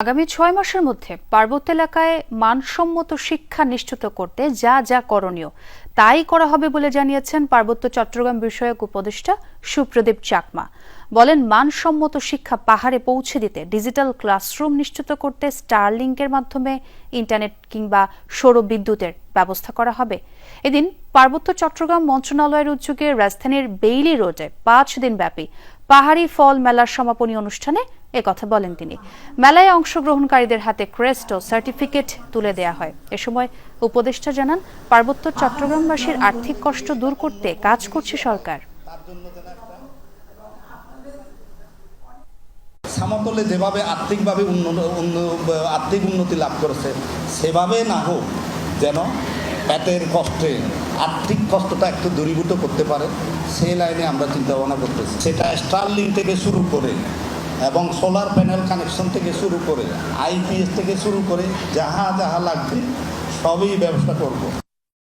আগামী ছয় মাসের মধ্যে পার্বত্য এলাকায় মানসম্মত শিক্ষা নিশ্চিত করতে যা যা করণীয়, তাই করা হবে বলে জানিয়েছেন পার্বত্য চট্টগ্রাম বিষয়ক উপদেষ্টা সুপ্রদীপ চাকমা। বলেন, মানসম্মত শিক্ষা পাহাড়ে পৌঁছে দিতে ডিজিটাল ক্লাসরুম নিশ্চিত করতে স্টারলিংকের মাধ্যমে ইন্টারনেট কিংবা সৌর বিদ্যুতের ব্যবস্থা করা হবে। এদিন পার্বত্য চট্টগ্রাম মন্ত্রণালয়ের উদ্যোগে রাজধানীর বেইলি রোডে পাঁচ দিন ব্যাপী পাহাড়ি ফল মেলার সমাপনী অনুষ্ঠানে কথা বলেন তিনি। মেলায় অংশগ্রহণকারীদের হাতে ক্রেস্ট ও সার্টিফিকেট তুলে দেয়া হয়। এ সময় উপদেষ্টা জানান, পার্বত্য চট্টগ্রামবাসীর আর্থিক কষ্ট দূর করতে কাজ করছে সরকার। সমতলে যেভাবে আর্থিকভাবে উন্নত, উন্ন- আর্থিক উন্নতি লাভ করেছে, সেভাবে না হোক যেন পেটের কষ্টে, আর্থিক কষ্টটা একটু দূরীভূত করতে পারে, সেই লাইনে আমরা চিন্তা ভাবনা করতেছি। সেটা স্টারলিং থেকে শুরু করে এবং সোলার প্যানেল কানেকশন থেকে শুরু করে আইপিএস থেকে শুরু করে, যাহা যাহা লাগবে, সবই ব্যবস্থা করব।